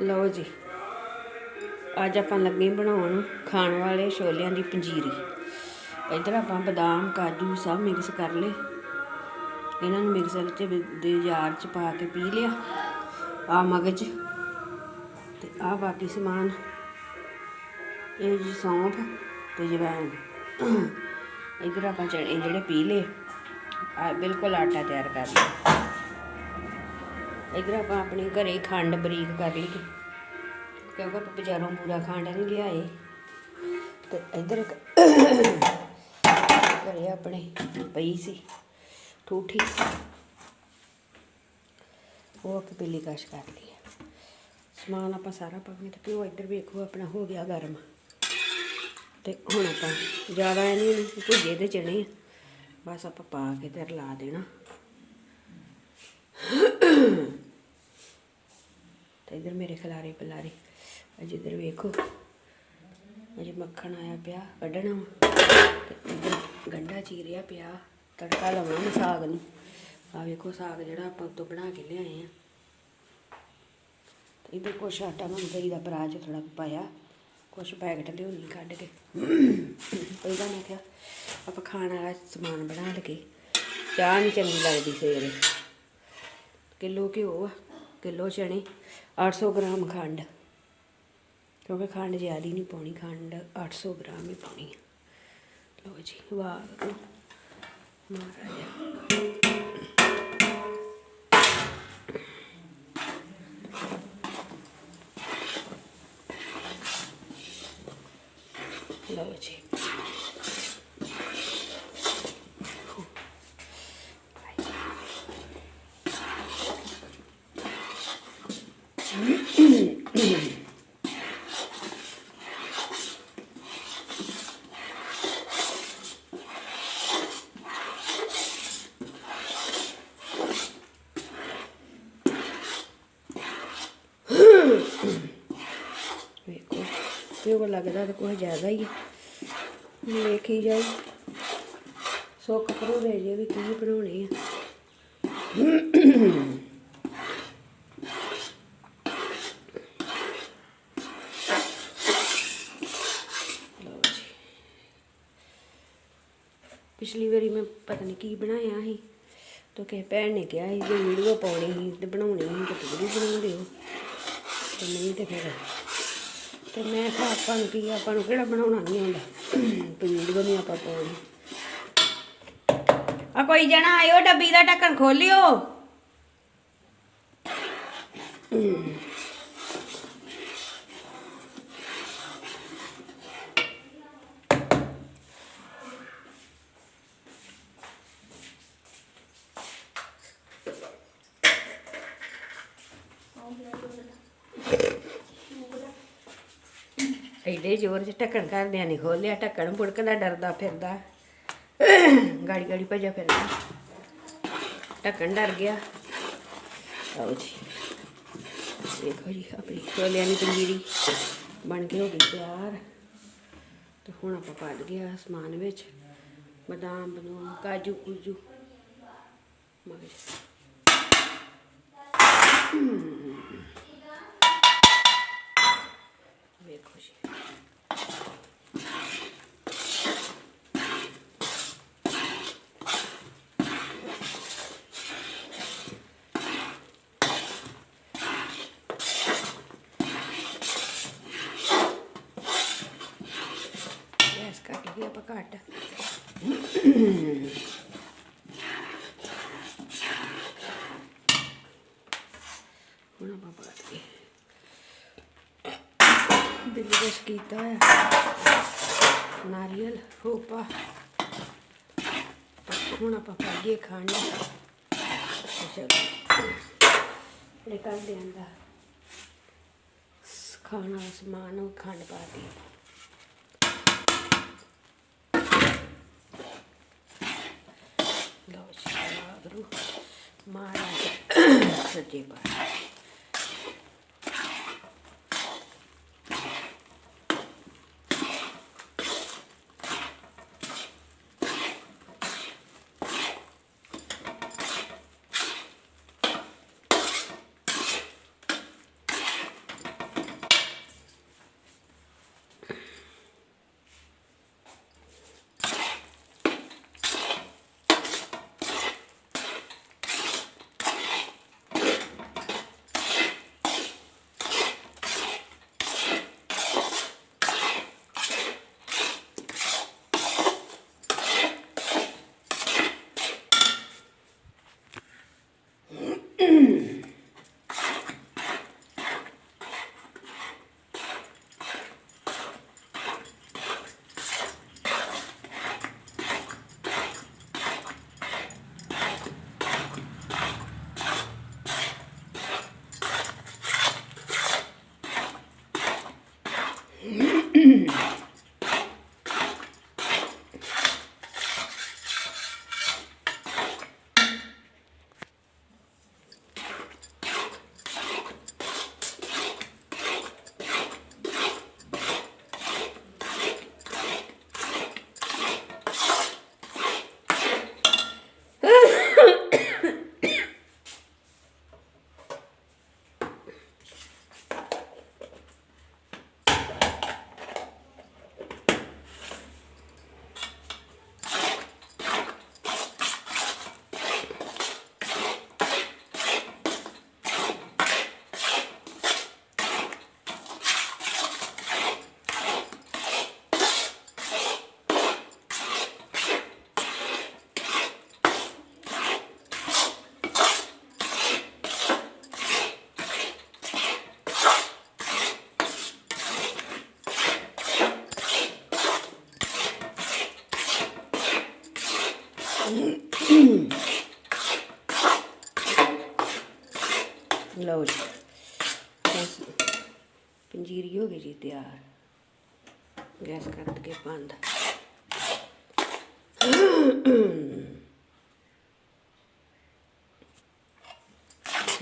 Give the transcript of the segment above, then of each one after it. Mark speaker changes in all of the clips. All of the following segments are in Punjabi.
Speaker 1: ਲਓ ਜੀ, ਅੱਜ ਆਪਾਂ ਲੱਗੇ ਬਣਾਉਣ ਖਾਣ ਵਾਲੇ ਛੋਲਿਆਂ ਦੀ ਪੰਜੀਰੀ। ਇੱਧਰ ਆਪਾਂ ਬਦਾਮ, ਕਾਜੂ ਸਭ ਮਿਕਸ ਕਰ ਲਏ। ਇਹਨਾਂ ਨੂੰ ਮਿਕਸਰ 'ਚ ਦੇ ਜਾਰ 'ਚ ਪਾ ਕੇ ਪੀ ਲਿਆ। ਆ ਮਗਜ ਤੇ ਆ ਬਾਕੀ ਸਮਾਨ। ਇਹ ਜੀ ਸੌਂਫ ਤੇ ਜਵੈਣ। ਇੱਧਰ ਆਪਾਂ ਚਣੇ ਜਿਹੜੇ ਪੀ ਲਏ। ਬਿਲਕੁਲ ਆਟਾ ਤਿਆਰ ਕਰ ਲਿਆ। ਇੱਧਰ ਆਪਾਂ ਆਪਣੀ ਘਰੇ ਖੰਡ ਬਰੀਕ ਕਰ ਲਈ। ਕਿਉਂਕਿ ਆਪਾਂ ਬਾਜ਼ਾਰੋਂ ਪੂਰਾ ਖੰਡ ਨਹੀਂ ਲਿਆਏ। ਤੇ ਇੱਧਰ ਘਰੇ ਆਪਣੇ ਪਈ ਸੀ ਠੂਠੀ। ਉਹ ਆਪਾਂ ਪੀਲੀ ਕਸ਼ ਕਰ ਲਈ ਸਮਾਨ ਆਪਾਂ ਸਾਰਾ ਪਾ ਕੇ ਤੇ ਘਿਓ ਇੱਧਰ ਵੇਖੋ ਆਪਣਾ ਹੋ ਗਿਆ ਗਰਮ। ਤੇ ਹੁਣ ਆਪਾਂ ਜ਼ਿਆਦਾ ਇਹ ਨਹੀਂ ਭੁੱਜੇ ਦੇ ਚਣੇ ਬਸ ਆਪਾਂ ਪਾ ਕੇ ਤੇ ਰਲਾ ਦੇਣਾ। ਤੇ ਇਧਰ ਮੇਰੇ ਖਿਲਾਰੇ ਪਲਾਰੇ। ਅਜ ਇਧਰ ਵੇਖੋ। ਅਜੇ ਮੱਖਣ ਆਇਆ ਪਿਆ ਕੱਢਣਾ ਵਾ। ਤੇ ਗੰਡਾ ਚੀਰਿਆ ਪਿਆ। ਤੜਕਾ ਲਾਉਣਾ ਸਾਗ ਨੂੰ। ਆ ਵੇਖੋ ਸਾਗ ਜਿਹੜਾ ਆਪਾਂ ਉੱਤੋਂ ਬਣਾ ਕੇ ਲਿਆਏ ਆ। ਤੇ ਕੁਛ ਆਟਾ ਮੈਂ ਗਈ ਦਾ ਪਰਾਜ ਥੋੜਾ ਪਾਇਆ। ਕੁਛ ਪੈਕਟ ਲਿਆਉਣੀ ਕੱਢ ਕੇ। ਪਹਿਲਾਂ ਮੈਂ ਕਿਹਾ, ਆਪਾਂ ਖਾਣ ਵਾਲਾ ਸਮਾਨ ਬਣਾ ਲਈਏ। ਚਾਹ ਨਹੀਂ ਚੰਗੀ ਲੱਗਦੀ ਸਵੇਰੇ। ਕਿਲੋ ਘਿਓ ਆ, ਕਿਲੋ ਚਣੇ 800 ਗ੍ਰਾਮ ਖੰਡ। ਕਿਉਂਕਿ ਖੰਡ ਜ਼ਿਆਦਾ ਨਹੀਂ ਪਾਉਣੀ, ਖੰਡ 800 ਗ੍ਰਾਮ ਹੀ ਪਾਉਣੀ ਹੈ ਲੋ ਜੀ, ਵਾਹ। ਮਹਾਰਾਜਾ। ਲਓ ਜੀ ਵੇਖੋ ਪਿਓ ਲੱਗਦਾ ਤਾਂ ਕੋਈ ਜ਼ਿਆਦਾ ਹੀ ਹੈ ਵੇਖੀ ਜਾਓ। ਸੁੱਕ ਕਰੋ ਦੇ ਜੇ ਵੀ ਕੀ ਬਣਾਉਣੇ ਆ। ਪਿਛਲੀ ਵਾਰੀ ਮੈਂ ਪਤਾ ਨਹੀਂ ਕੀ ਬਣਾਇਆ ਸੀ। ਤਾਂ ਕਿਸੇ ਭੈਣ ਨੇ ਕਿਹਾ ਸੀ ਜੇ ਵੀਡੀਓ ਪਾਉਣੀ ਸੀ ਤੇ ਬਣਾਉਣੀ ਸੀ ਤੇ ਤੁਸੀਂ ਬਣਾ ਦਿਓ। ਤੇ ਨਹੀਂ ਤੇ ਫਿਰ ਤੇ ਮੈਂ ਕਿਹਾ ਆਪਾਂ ਨੂੰ ਕੀ ਆਪਾਂ ਨੂੰ ਕਿਹੜਾ ਬਣਾਉਣਾ ਨਹੀਂ ਆਉਂਦਾ। ਤੇ ਵੀਡੀਓ ਨਹੀਂ ਆਪਾਂ ਪਾਉਣੀ। ਆ ਕੋਈ ਜਣਾ ਆਇਓ, ਡੱਬੀ ਦਾ ਢੱਕਣ ਖੋਲਿਓ। ਐਡੇ ਜ਼ੋਰ 'ਚ ਢੱਕਣ ਕਰਦਿਆਂ ਨਹੀਂ ਖੋਲਿਆ ਢੱਕਣ ਬੁੜਕਦਾ ਡਰਦਾ ਫਿਰਦਾ। ਗਾੜੀ ਗਾੜੀ ਭੱਜਾ ਫਿਰਦਾ। ਢੱਕਣ ਡਰ ਗਿਆ। ਆਓ ਜੀ। ਦੇਖੋ ਜੀ, ਆਪਣੀ ਛੋਲਿਆਂ ਦੀ ਪੰਜੀਰੀ ਬਣ ਕੇ ਹੋ ਗਈ ਤਿਆਰ। ਤੇ ਹੁਣ ਆਪਾਂ ਪਾ ਗਿਆ ਸਮਾਨ ਵਿੱਚ। ਬਦਾਮ ਬਨੂ ਕਾਜੂ, ਕੁਜੂ। ਮਗਰ। ਵੇਖੋ ਜੀ ਗੈਸ ਕੱਟ ਲਈ ਆਪਾਂ ਘੱਟ ਹੁਣ ਆਪਾਂ ਪਾ ਦਈਏ ਬਿੱਲੀ ਕੁਛ ਕੀਤਾ ਹੈ। ਨਾਰੀਅਲ ਹੋਪਾ ਹੁਣ ਆਪਾਂ ਪਾ ਦਈਏ ਖੰਡ ਚਲੋ ਇਹ ਕਰ ਦੇਂਦਾ ਖਾਣਾ ਵਾਲਾ ਸਮਾਨ ਉਹ ਖੰਡ ਪਾ ਦਈਏ ਲਓ ਜੀ ਵਾਹਿਗੁਰੂ ਮਹਾਰਾਜ ਸੱਚੇ ਪਾਤਸ਼ਾਹ ਪੰਜੀਰੀ ਹੋ ਗਈ ਜੀ, ਤਿਆਰ। ਗੈਸ ਕਰ ਕੇ ਬੰਦ।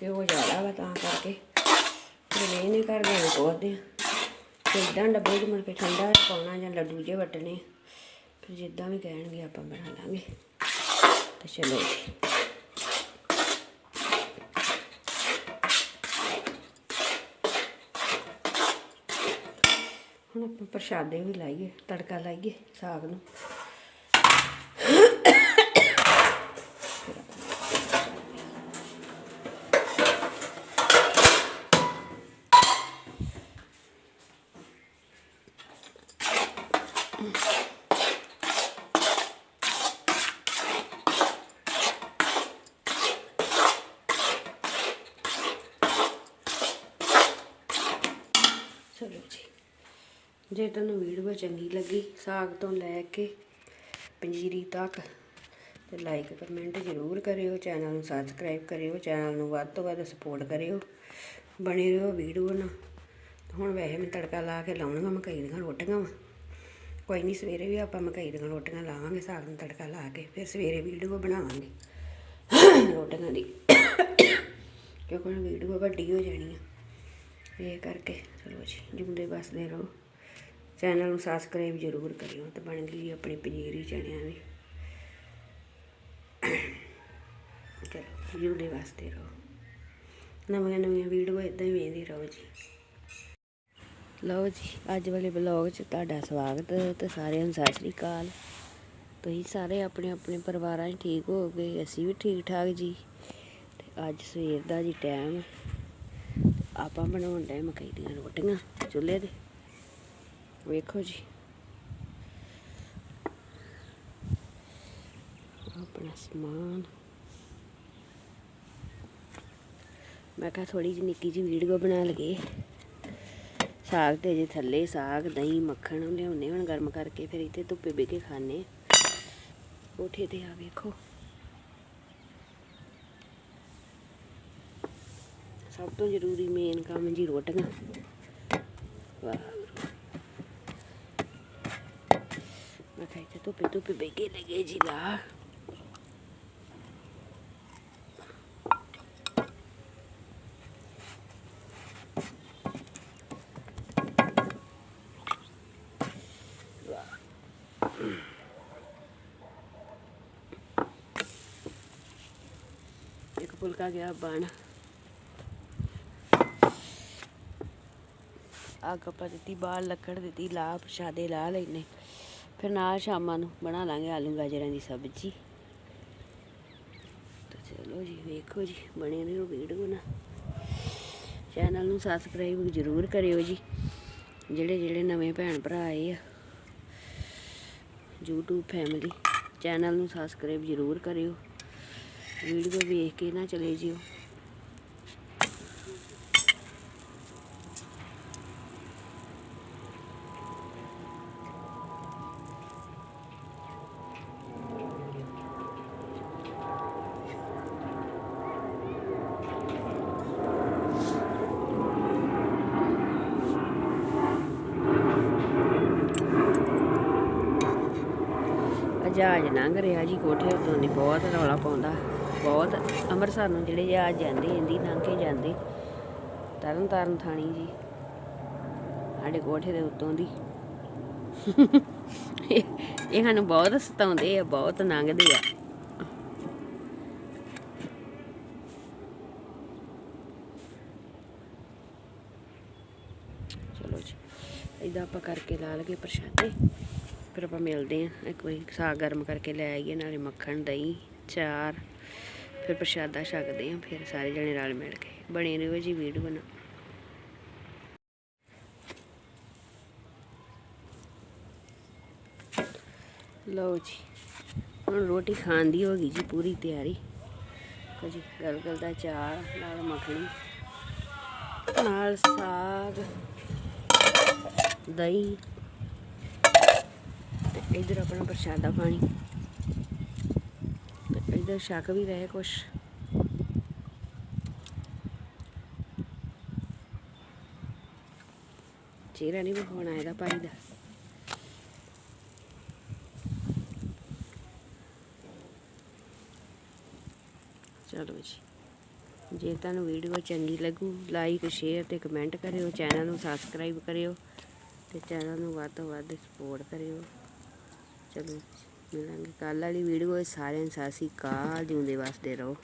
Speaker 1: ਕਿ ਉਹ ਜ਼ਿਆਦਾ ਵਾ ਤਾਂ ਕਰਕੇ। ਫਿਰ ਇਹ ਨਹੀਂ ਕਰਦੇ ਹਾਂ ਪੋਦੇ ਤੇ ਇਦਾਂ ਡੱਬੇ 'ਚ ਮੁੜ ਕੇ ਠੰਡਾ ਪਾਉਣਾ ਜਾਂ ਲੱਡੂ ਜੇ ਵਟਣੇ ਫਿਰ ਜਿੱਦਾਂ ਵੀ ਕਹਿਣਗੇ ਆਪਾਂ ਬਣਾ ਲਾਂਗੇ। ਤੇ ਚਲੋ ਜੀ ਹੁਣ ਆਪਾਂ ਪ੍ਰਸ਼ਾਦੇ ਵੀ ਲਾਈਏ ਤੜਕਾ ਲਾਈਏ ਸਾਗ ਨੂੰ। ਚਲੋ ਜੀ ਜੇ ਤੁਹਾਨੂੰ ਵੀਡੀਓ ਚੰਗੀ ਲੱਗੀ। ਸਾਗ ਤੋਂ ਲੈ ਕੇ ਪੰਜੀਰੀ ਤੱਕ ਤੇ ਲਾਈਕ ਕਮੈਂਟ ਜ਼ਰੂਰ ਕਰਿਓ ਚੈਨਲ ਨੂੰ ਸਬਸਕ੍ਰਾਈਬ ਕਰਿਓ ਚੈਨਲ ਨੂੰ ਵੱਧ ਤੋਂ ਵੱਧ ਸਪੋਰਟ ਕਰਿਓ। ਬਣੇ ਰਹੋ ਵੀਡੀਓ ਨਾਲ। ਹੁਣ ਵੈਸੇ ਮੈਂ ਤੜਕਾ ਲਾ ਕੇ ਲਾਉਣਗਾ ਮਕਈ ਦੀਆਂ ਰੋਟੀਆਂ ਵਾ। ਕੋਈ ਨਹੀਂ ਸਵੇਰੇ ਵੀ ਆਪਾਂ ਮਕਈ ਦੀਆਂ ਰੋਟੀਆਂ ਲਾਵਾਂਗੇ, ਸਾਗ ਨੂੰ ਤੜਕਾ ਲਾ ਕੇ, ਫਿਰ ਸਵੇਰੇ ਵੀਡੀਓ ਬਣਾਵਾਂਗੇ। ਰੋਟੀਆਂ ਦੀ। ਕਿਉਂਕਿ ਹੁਣ ਵੀਡੀਓ ਵੱਡੀ ਹੋ ਜਾਣੀ ਆ। ਇਹ ਕਰਕੇ ਚਲੋ ਜੀ ਜੁੰਦੇ ਬਸਦੇ ਰਹੋ। ਚੈਨਲ ਨੂੰ ਸਬਸਕ੍ਰਾਈਬ ਜ਼ਰੂਰ ਕਰਿਓ ਤੇ ਬਣ ਗਈ ਆਪਣੀ ਪਨੀਰੀ ਚਣਿਆਂ ਦੀ। ਚਲੋ ਜੁੰਦੇ ਵਾਸਤੇ ਰਹੋ। ਨਵੀਆਂ ਨਵੀਆਂ ਵੀਡੀਓ ਇਦਾਂ ਹੀ ਵੇਖਦੇ ਰਹੋ ਜੀ। ਲਓ ਜੀ, ਅੱਜ ਵਾਲੇ ਬਲੌਗ 'ਚ ਤੁਹਾਡਾ ਸਵਾਗਤ ਤੇ ਸਾਰਿਆਂ ਨੂੰ ਸਤਿ ਸ਼੍ਰੀ ਅਕਾਲ। ਤੁਸੀਂ ਸਾਰੇ ਆਪਣੇ ਆਪਣੇ ਪਰਿਵਾਰਾਂ 'ਚ ਠੀਕ ਹੋ ਗਏ ਅਸੀਂ ਵੀ ਠੀਕ ਠਾਕ ਜੀ। ਤੇ ਅੱਜ ਸਵੇਰ ਦਾ ਜੀ ਟਾਈਮ ਆਪਾਂ ਬਣਾਉਣ ਡਏ ਮਕਈ ਦੀਆਂ ਰੋਟੀਆਂ, ਚੁੱਲ੍ਹੇ ਤੇ। ਵੇਖੋ ਜੀ। ਆਪਣਾ ਸਮਾਨ। ਮੈਂ ਕਿਹਾ ਥੋੜੀ ਜਿਹੀ ਨਿੱਕੀ ਜਿਹੀ ਵੀਡੀਓ ਬਣਾ ਲਈਏ। ਸਾਗ ਤੇ ਜੇ ਥੱਲੇ ਸਾਗ, ਦਹੀਂ, ਮੱਖਣ ਲਿਆਉਣੇ ਹੁਣ ਗਰਮ ਕਰਕੇ ਫਿਰ ਇੱਥੇ ਧੁੱਪੇ ਬਹਿ ਕੇ ਖਾਣੇ। ਕੋਠੇ ਤੇ ਆ ਵੇਖੋ। ਸਭ ਤੋਂ ਜ਼ਰੂਰੀ ਮੇਨ ਕੰਮ ਜੀ ਰੋਟੀਆਂ। ਵਾਹ। ਮੈਂ ਕਿਹਾ ਇੱਥੇ ਧੁੱਪੇ ਜੀ ਲਾ ਇੱਕ ਫੁਲਕਾ ਗਿਆ ਬਣ ਅੱਗ ਆਪਾਂ ਦਿੱਤੀ ਬਾਹਰ ਲੱਕੜ ਦਿੱਤੀ ਲਾ ਪ੍ਰਸ਼ਾਦੇ ਲਾ ਲੈਨੇ ਫਿਰ ਨਾਲ ਸ਼ਾਮਾਂ ਨੂੰ ਬਣਾ ਲਾਂਗੇ ਆਲੂ ਗਾਜਰਾਂ ਦੀ ਸਬਜ਼ੀ। ਤਾਂ ਚਲੋ ਜੀ, ਵੇਖੋ ਜੀ, ਬਣੇ ਰਹੋ ਵੀਡੀਓ ਨਾ ਚੈਨਲ ਨੂੰ ਸਬਸਕ੍ਰਾਈਬ ਜ਼ਰੂਰ ਕਰਿਓ ਜੀ। ਜਿਹੜੇ ਜਿਹੜੇ ਨਵੇਂ ਭੈਣ ਭਰਾ ਆਏ ਆ, YouTube ਫੈਮਿਲੀ ਚੈਨਲ ਨੂੰ ਸਬਸਕ੍ਰਾਈਬ ਜ਼ਰੂਰ ਕਰਿਓ। ਵੀਡੀਓ ਵੇਖ ਕੇ ਨਾ ਚਲੇ ਜਿਓ। ਜਹਾਜ਼ ਲੰਘ ਰਿਹਾ ਜੀ, ਕੋਠੇ ਉੱਤੋਂ ਦੀ ਬਹੁਤ ਰੌਲਾ ਪਾਉਂਦਾ। ਬਹੁਤ, ਅੰਮ੍ਰਿਤਸਰ ਨੂੰ ਜਿਹੜੇ ਜਹਾਜ਼ ਜਾਂਦੇ, ਇੰਦੀ ਲੰਘ ਕੇ ਜਾਂਦੇ। ਤਰਨ ਤਾਰਨ ਥਾਣੀ ਜੀ, ਸਾਡੇ ਕੋਠੇ ਦੇ ਉੱਤੋਂ ਦੀ। ਇਹ ਸਾਨੂੰ ਬਹੁਤ ਸਤਾਉਂਦੇ ਆ, ਬਹੁਤ ਲੰਘਦੇ ਆ। ਚਲੋ ਜੀ ਇਦਾਂ ਆਪਾਂ ਕਰਕੇ ਲਾ ਲਗੇ ਪ੍ਰਸ਼ਾਦੇ। ਫਿਰ ਆਪਾਂ ਮਿਲਦੇ ਹਾਂ। ਇੱਕ ਵਾਰੀ ਸਾਗ ਗਰਮ ਕਰਕੇ ਲੈ ਆਈਏ, ਨਾਲੇ ਮੱਖਣ, ਦਹੀਂ, ਚਾਰ, ਫਿਰ ਪ੍ਰਸ਼ਾਦਾ ਛਕਦੇ ਹਾਂ, ਫਿਰ ਸਾਰੇ ਜਣੇ ਰਲ ਮਿਲ ਕੇ। ਬਣੇ ਰਹੋ ਜੀ ਵੀਡੀਓ ਬਣਾ ਲਓ ਜੀ, ਹੁਣ ਰੋਟੀ ਖਾਣ ਦੀ ਹੋ ਗਈ ਜੀ ਪੂਰੀ ਤਿਆਰੀ। ਕੋ ਜੀ, ਗਲ ਗਲ ਦਾ ਚਾਰ ਨਾਲ ਮੱਖਣੀ, ਨਾਲ ਸਾਗ, ਦਹੀਂ ਇਧਰ ਆਪਣਾ ਪ੍ਰਸ਼ਾਦਾ ਪਾਣੀ। ਤੇ ਇਧਰ ਛਕ ਵੀ ਰਹੇ ਕੁਛ। ਚਿਹਰਾ ਨਹੀਂ ਵਿਖਾਉਣਾ ਇਹਦਾ ਭਾਈ ਦਾ। ਚਲੋ ਜੀ। ਜੇ ਤੁਹਾਨੂੰ ਵੀਡੀਓ ਚੰਗੀ ਲੱਗੂ ਲਾਈਕ ਸ਼ੇਅਰ ਤੇ ਕਮੈਂਟ ਕਰਿਓ ਚੈਨਲ ਨੂੰ ਸਬਸਕ੍ਰਾਈਬ ਕਰਿਓ ਤੇ ਚੈਨਲ ਨੂੰ ਵੱਧ ਤੋਂ ਵੱਧ ਸਪੋਰਟ ਕਰਿਓ। ਚਲੋ ਮਿਲਾਂਗੇ ਕੱਲ ਵਾਲੀ ਵੀਡੀਓ ਸਾਰਿਆਂ ਨੂੰ ਸਤਿ ਸ਼੍ਰੀ ਅਕਾਲ ਜਿਉਂਦੇ ਵਸਦੇ ਰਹੋ